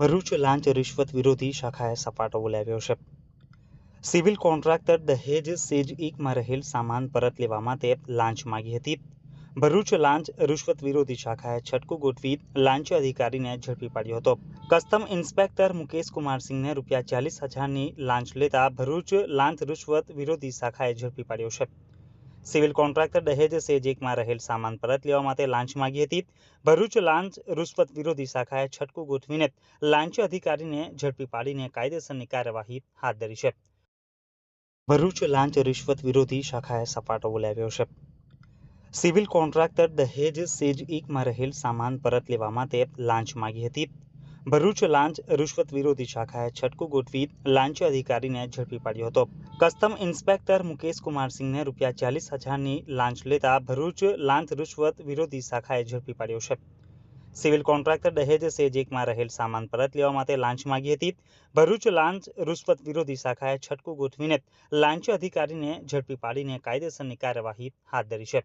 ભરૂચ લાંચ રિશ્વત વિરોધી શાખાએ સપાટો બોલાવ્યો છે. સિવિલ કોન્ટ્રાક્ટર દહેજ સેજ એકમાં રહેલ સામાન પરત લેવા માટે લાંચ માગી હતી. ભરૂચ લાંચ રિશ્વત વિરોધી શાખાએ છટકું ગોઠવી લાંચ અધિકારીને ઝડપી પાડ્યો હતો. કસ્ટમ ઇન્સ્પેક્ટર મુકેશ કુમારસિંહને રૂપિયા ચાલીસ હજારની લાંચ લેતા ભરૂચ લાંચ રિશ્વત વિરોધી શાખાએ ઝડપી પાડ્યો છે. સિવિલ કોન્ટ્રાક્ટર દહેજ સેજેકમાં રહેલ સામાન પરત લેવા માટે લાંચ માગી હતી. ભરૂચ લાંચ રૂશ્વત વિરોધી શાખાએ છટકું ગોઠવીને લાંચ અધિકારીને ઝડપી પાડીને કાયદેસરની કાર્યવાહી હાથ ધરી છે. ભરૂચ લાંચ રિશ્વત વિરોધી શાખાએ સપાટો બોલાવ્યો છે. સિવિલ કોન્ટ્રાક્ટર દહેજ સેજ એકમાં રહેલ સામાન પરત લેવા માટે લાંચ માગી હતી. ભરૂચ લાંચ રૂશ્વત વિરોધી શાખાએ છટકું ગોઠવી લાંચ અધિકારીને ઝડપી પાડ્યો હતો. કસ્ટમ ઇન્સ્પેક્ટર મુકેશ કુમારસિંહને રૂપિયા ચાલીસ હજારની લાંચ લેતા ભરૂચ લાંચ રૂશ્વત વિરોધી શાખાએ ઝડપી પાડ્યો છે. સિવિલ કોન્ટ્રાક્ટર દહેજ સેજેકમાં રહેલ સામાન પરત લેવા માટે લાંચ માગી હતી. ભરૂચ લાંચ રૂશ્વત વિરોધી શાખાએ છટકું ગોઠવીને લાંચ અધિકારીને ઝડપી પાડીને કાયદેસરની કાર્યવાહી હાથ ધરી છે.